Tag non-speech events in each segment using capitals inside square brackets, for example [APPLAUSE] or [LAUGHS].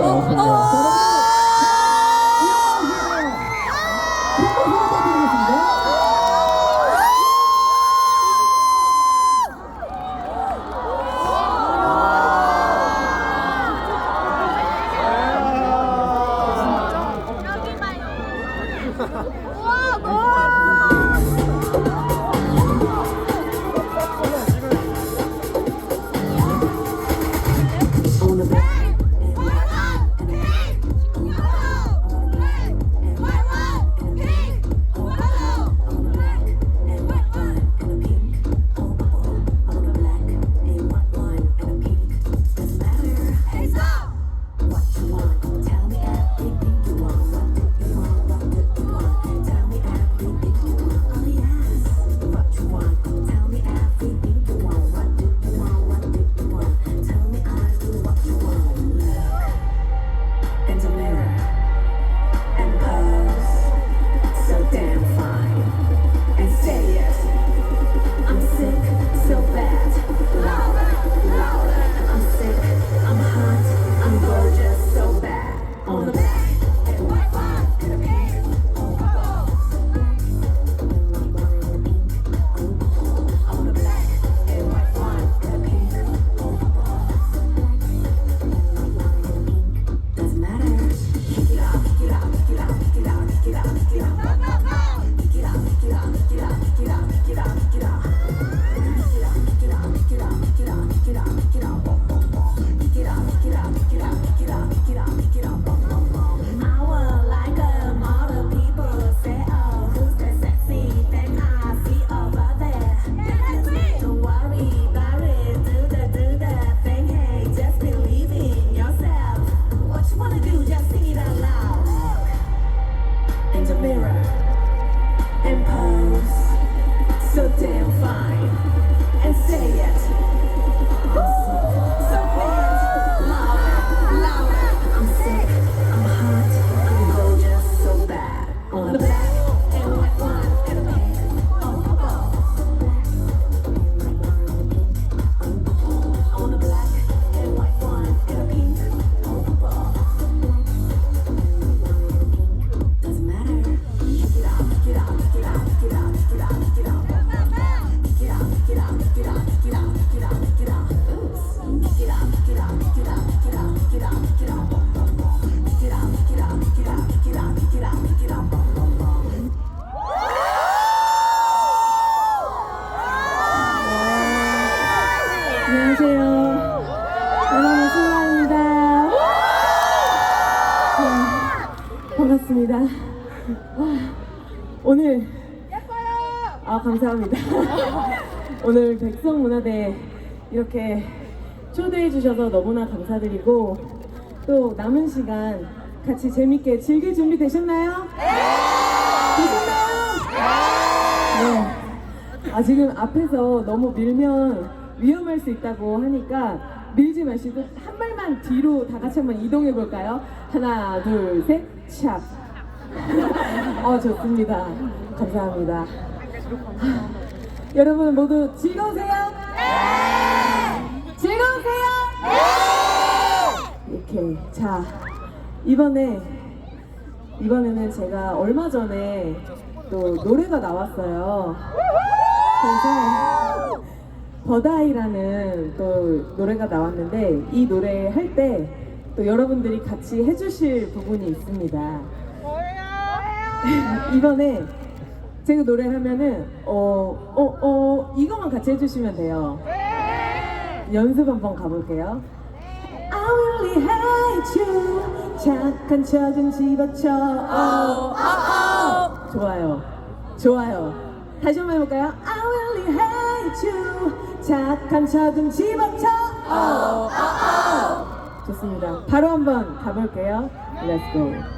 또 나왔 네, 반갑습니다. 아, 오늘 아 감사합니다. [LAUGHS] 오늘 백성문화대 이렇게 초대해 주셔서 너무나 감사드리고 또 남은 시간 같이 재밌게 즐길 준비 되셨나요? 되셨나요? 네. 아 지금 앞에서 너무 밀면 위험할 수 있다고 하니까 밀지 마시고 한 발만 뒤로 다 같이 한번 이동해 볼까요? 하나, 둘, 셋, 샵. 어 좋습니다. 감사합니다. 여러분 모두 즐거우세요? 네! 즐거우세요? 네! 이렇게 자 이번에 이번에는 제가 얼마 전에 또 노래가 나왔어요. 그래서 버다이라는 또 노래가 나왔는데 이 노래 할 때 또 여러분들이 같이 해주실 부분이 있습니다. [LAUGHS] 이번에 제가 노래하면은 어 어어 어, 어, 이거만 같이 해주시면 돼요. 연습 한번 가볼게요. I really hate you. 착한 척은 집어쳐. Oh, oh, oh. 좋아요. 좋아요. 다시 한번 해볼까요? I really hate you. 착한 척은 집어쳐. Oh, oh, oh. 좋습니다. 바로 한번 가볼게요. Let's go.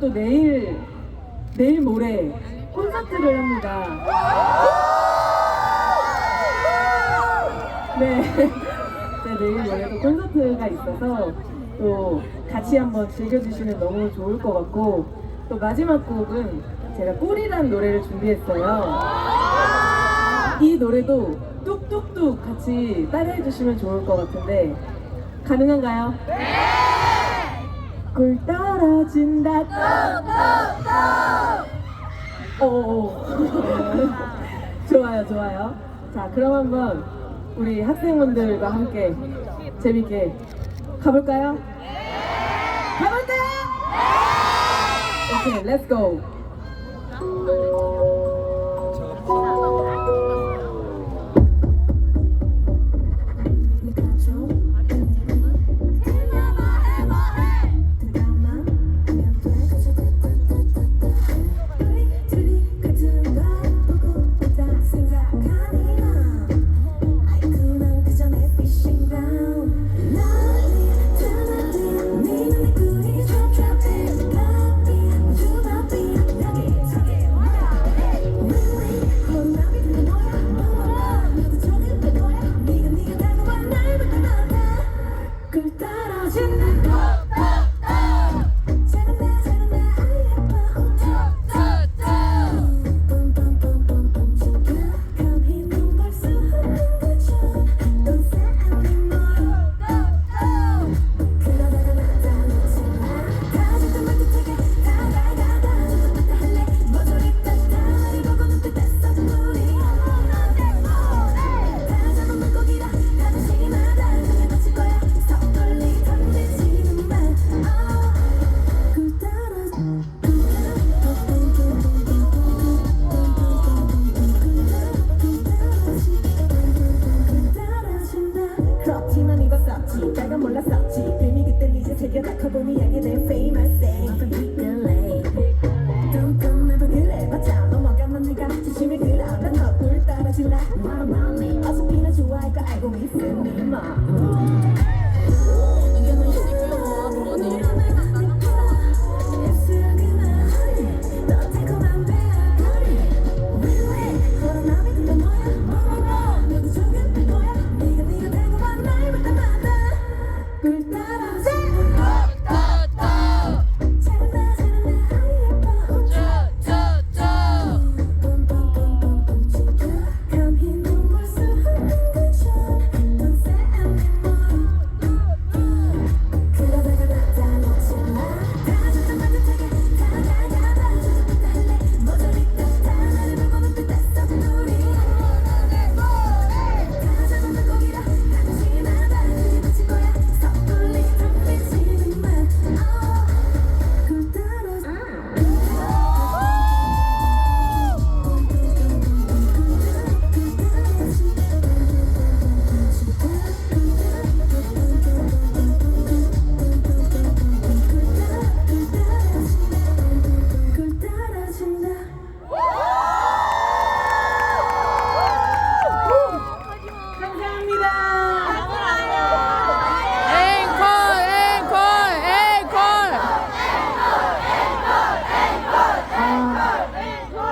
또 내일 내일 모레 콘서트를 합니다. 네. 네 내일 모레도 콘서트가 있어서 또 같이 한번 즐겨주시면 너무 좋을 것 같고 또 마지막 곡은 제가 꿀이란 노래를 준비했어요. 이 노래도 뚝뚝뚝 같이 따라해 주시면 좋을 것 같은데 가능한가요? 네! 꿀 떨어진다. 오, [LAUGHS] 좋아요 좋아요. 자 그럼 한번 우리 학생분들과 함께 재밌게 가볼까요? 가볼까요? 네! 오케이 렛츠고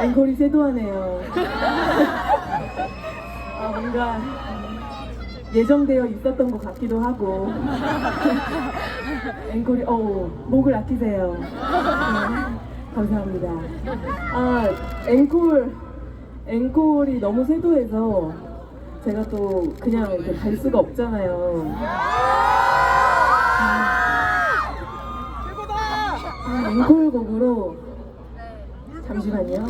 앵콜 앵콜 아, 앵콜이 쇄도하네요. [LAUGHS] 아, 뭔가 예정되어 있었던 것 같기도 하고. 앵콜이, 어우, 목을 아끼세요. 네, 감사합니다. 아, 앵콜, 앵콜이 너무 쇄도해서 제가 또 그냥 이렇게 갈 수가 없잖아요. 아, 앵콜 곡으로 잠시만요.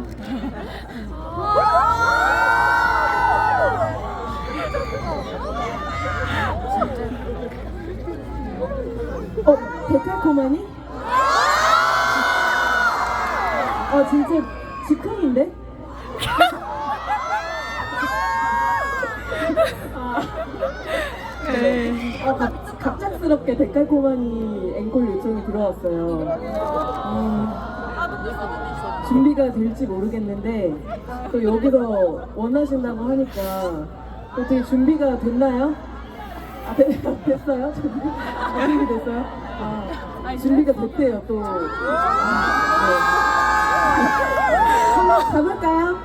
어, 데칼코마니? 아, 진짜 즉흥인데? 네. 아, 갑, 갑작스럽게 데칼코마니 앵콜 요청이 들어왔어요. 음, 준비가 될지 모르겠는데 또 여기서 원하신다고 하니까 어떻게 준비가 됐나요? 아, 되, [LAUGHS] 됐어요? 준비, 아, 준비 됐어요? 아, 준비가 됐대요, 또. 아, 네. 한번 가볼까요?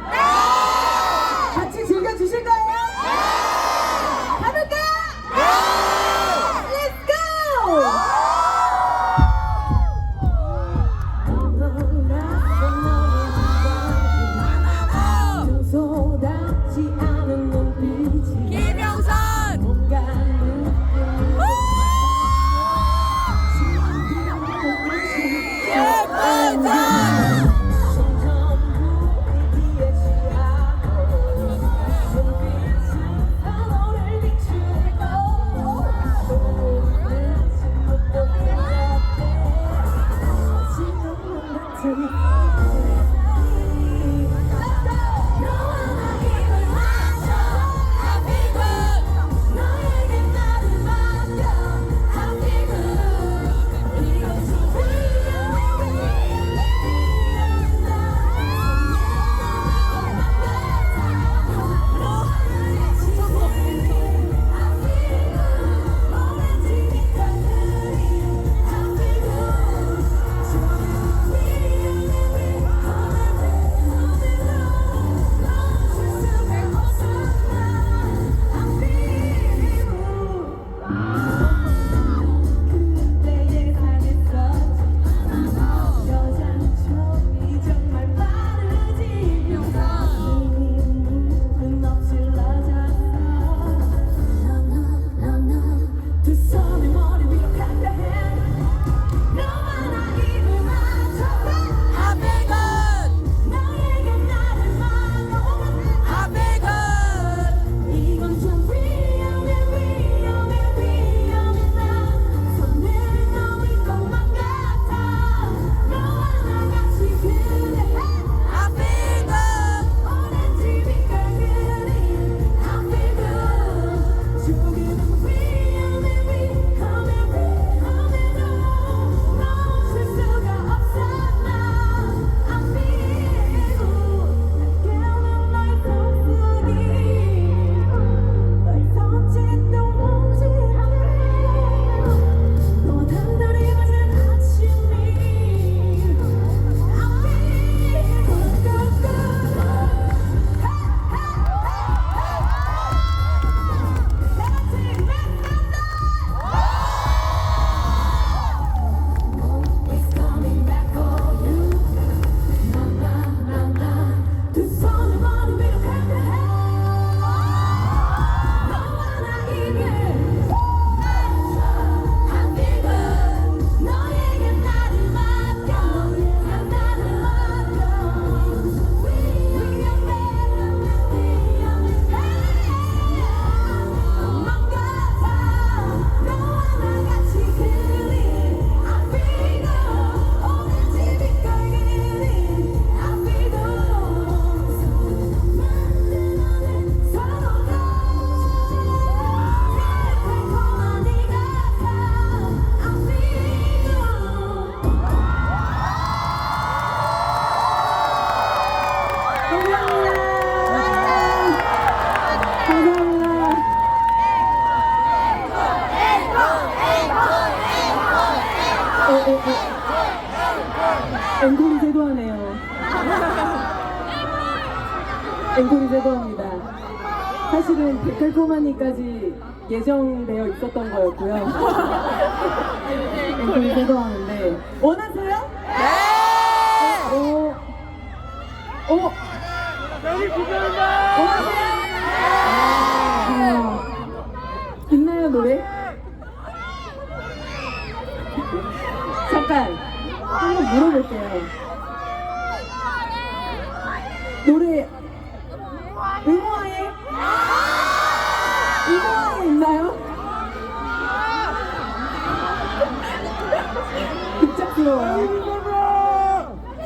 예정되어 있었던 거였고요. 네, 좀 죄송하는데 원하세요? 네. 어, 어, 어, 여기 비교한다. 원하세요? 네. 아, 있나요 노래? 잠깐 한번 물어볼게요. 노래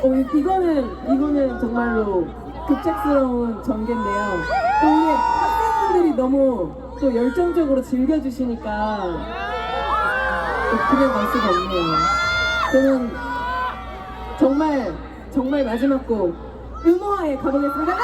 어, 이거는 이거는 정말로 급작스러운 전개인데요. 또 이게 학생분들이 너무 또 열정적으로 즐겨주시니까 또 그냥 갈 수가 없네요. 저는 정말 정말 마지막 곡 음호에 가보겠습니다.